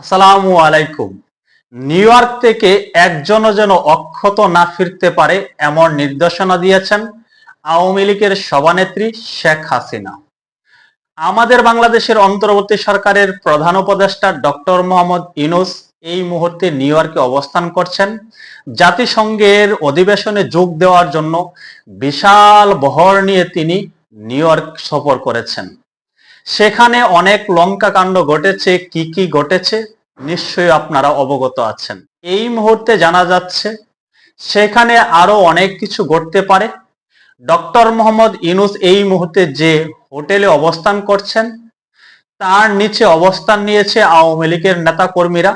আসসালামু আলাইকুম। New York থেকে একজনও যেন অক্ষত না ফিরতে পারে এমন নির্দেশনা দিয়েছেন আওয়ামী লীগের সভানেত্রী শেখ হাসিনা। আমাদের বাংলাদেশের অন্তর্বর্তী সরকারের প্রধান উপদেষ্টা ডক্টর মোহাম্মদ ইনুস এই মুহূর্তে নিউ ইয়র্কে অবস্থান করছেন। জাতিসংঘের অধিবেশনে যোগ দেওয়ার জন্য বিশাল বহর নিয়ে তিনি নিউ ইয়র্ক সফর করেছেন। সেখানে অনেক লঙ্কা কাণ্ড ঘটেছে, কি কি ঘটেছে, নিশ্চয়ই আপনারা অবগত আছেন। এই মুহূর্তে জানা যাচ্ছে, সেখানে আরও অনেক কিছু ঘটতে পারে। ডক্টর মোহাম্মদ ইনুস এই মুহূর্তে যে হোটেলে অবস্থান করছেন, তার নিচে অবস্থান নিয়েছে আওয়ামী লীগের নেতা কর্মীরা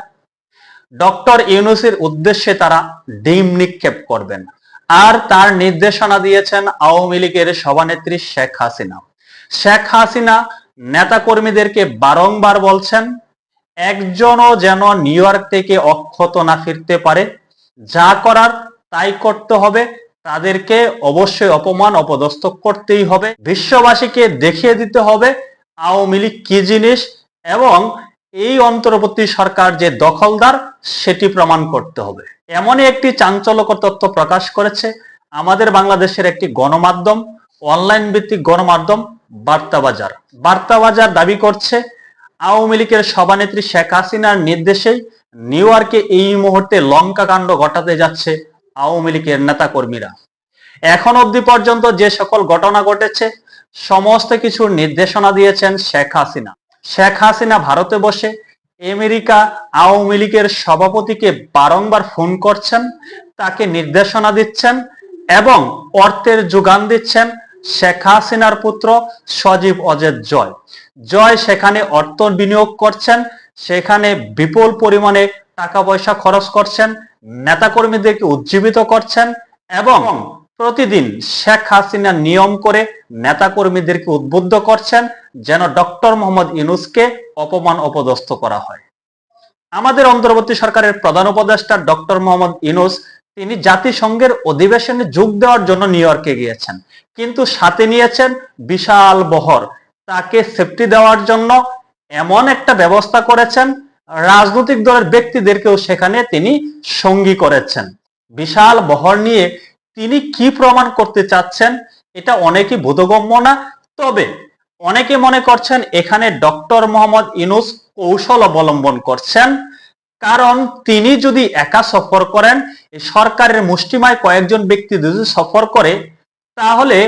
ডক্টর ইউনুসের উদ্দেশ্যে তারা ডিম নিক্ষেপ করবেন। আর তার নির্দেশনা দিয়েছেন আওয়ামী লীগের সভানেত্রী শেখ হাসিনা। শেখ হাসিনা নেতা কর্মীদেরকে বারংবার বলছেন, একজনও যেন নিউ থেকে অক্ষত না ফিরতে পারে। যা করার তাই করতে হবে। তাদেরকে অবশ্যই অপমান, অপদস্থ করতেই হবে। বিশ্ববাসীকে দেখিয়ে দিতে হবে আওয়ামী লীগ কি জিনিস এবং এই অন্তর্বর্তী সরকার যে দখলদার, সেটি প্রমাণ করতে হবে। এমনই একটি চাঞ্চল্যকর তথ্য প্রকাশ করেছে আমাদের বাংলাদেশের একটি গণমাধ্যম। অনলাইন ভিত্তিক গণমাধ্যম বার্তাবাজার বার্তাবাজার দাবি করছে, আওয়ামী লীগের সভানেত্রী শেখ হাসিনার নির্দেশেই নিউ ইয়র্কে এই মুহূর্তে লঙ্কা কাণ্ড ঘটাতে যাচ্ছে আওয়ামী লীগের নেতা কর্মীরা এখন অবধি পর্যন্ত যে সকল ঘটনা ঘটেছে, সমস্ত কিছুর নির্দেশনা দিয়েছেন শেখ হাসিনা। শেখ হাসিনা ভারতে বসে আমেরিকা আওয়ামী লীগের সভাপতিকে বারংবার ফোন করছেন, তাকে নির্দেশনা দিচ্ছেন এবং অর্থের যোগান দিচ্ছেন শেখ হাসিনার পুত্র সজীব অজেদ জয়। জয় সেখানে অর্থ বিনিয়োগ করছেন, সেখানে বিপুল পরিমাণে টাকা পয়সা খরচ করছেন নেতাকর্মীদেরকে উজ্জীবিত করছেন এবং প্রতিদিন শেখ হাসিনা নিয়ম করে নেতাকর্মীদেরকে উদ্বুদ্ধ করছেন যেন ডক্টর মোহাম্মদ ইনুসকে অপমান অপদস্থ করা হয়। আমাদের অন্তর্বর্তী সরকারের প্রধান উপদেষ্টা ডক্টর মোহাম্মদ ইনুস তিনি জাতিসংঘের অধিবেশনে যোগ দেওয়ার জন্য নিউ ইয়র্কে গিয়েছেন। কিন্তু সাথে নিয়েছেন বিশাল বহর। তাকে সেফটি দেওয়ার জন্য এমন একটা ব্যবস্থা করেছেন, রাজনৈতিক দলের ব্যক্তিদেরকেও সেখানে তিনি সঙ্গী করেছেন। বিশাল বহর নিয়ে তিনি কি প্রমাণ করতে চাচ্ছেন, এটা অনেকে বোধগম্য না। তবে অনেকে মনে করছেন এখানে ডক্টর মোহাম্মদ ইনুস কৌশল অবলম্বন করছেন। কারণ তিনি যদি একা সফর করেন সরকারের মুষ্টিমায় কয়েকজন ব্যক্তি যদি সফর করে, তাহলে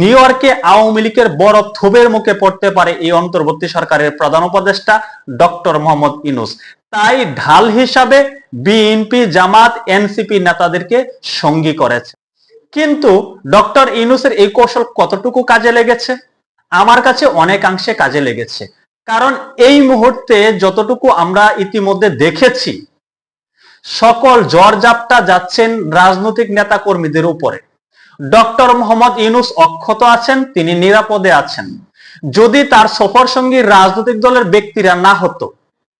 নিউ ইয়র্কে আওয়ামী লীগের বড় থুবের মুখে পড়তে পারে এই অন্তর্বর্তী সরকারের প্রধান উপদেষ্টা ডক্টর মোহাম্মদ ইনুস তাই ঢাল হিসাবে বিএনপি, জামাত, এনসিপি নেতাদেরকে সঙ্গী করেছে। কিন্তু ডক্টর ইনুসের এই কৌশল কতটুকু কাজে লেগেছে? আমার কাছে অনেকাংশে কাজে লেগেছে। কারণ এই মুহূর্তে যতটুকু আমরা ইতিমধ্যে দেখেছি, সকল জরজাপটা যাচ্ছেন রাজনৈতিক নেতা কর্মীদের উপরে। ডক্টর মোহাম্মদ ইউনুস অক্ষত আছেন, তিনি নিরাপদে আছেন। যদি তার সফর সঙ্গী রাজনৈতিক দলের ব্যক্তিরা না হতো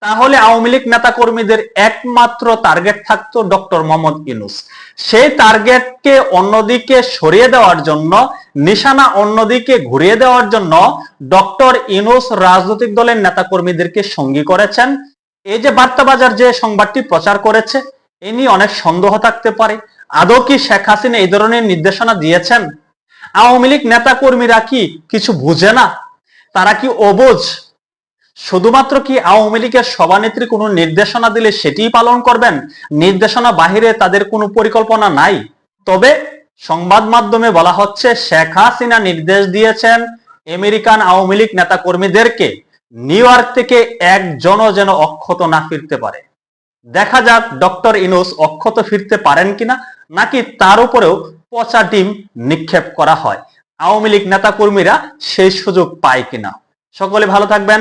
তাহলে আওয়ামী লীগ নেতা কর্মীদের একমাত্র টার্গেট থাকতো ডক্টর মোহাম্মদ ইউনুস। সেই টার্গেটকে অন্যদিকে সরিয়ে দেওয়ার জন্য, নিশানা অন্যদিকে ঘুরিয়ে দেওয়ার জন্য ডক্টর ইউনুস রাজনৈতিক দলের নেতা কর্মীদেরকে সঙ্গী করেছেন। এই যে বার্তাবাজার যে সংবাদটি প্রচার করেছে, এ নিয়ে অনেক সন্দেহ থাকতে পারে। আদৌ কি শেখ হাসিনা এই ধরনের নির্দেশনা দিয়েছেন? আওয়ামী লীগ নেতা কর্মীরা কি কিছু বুঝে না? তারা কি অবুঝ শুধুমাত্র কি আওয়ামী লীগের সভানেত্রী কোনো নির্দেশনা দিলে সেটিই পালন করবেন? নির্দেশনা বাহিরে তাদের কোনো পরিকল্পনা নাই। তবে সংবাদ মাধ্যমে বলা হচ্ছে, শেখ হাসিনা নির্দেশ দিয়েছেন আমেরিকান আওয়ামী লীগ নেতা কর্মীদেরকে নিউ ইয়র্ক থেকে একজনও যেন অক্ষত না ফিরতে পারে। দেখা যাক ডক্টর ইনোস অক্ষত ফিরতে পারেন কিনা, নাকি তার উপরেও পচা ডিম নিক্ষেপ করা হয়। আওয়ামী লীগ নেতা কর্মীরা সেই সুযোগ পায় কিনা। সকলে ভালো থাকবেন।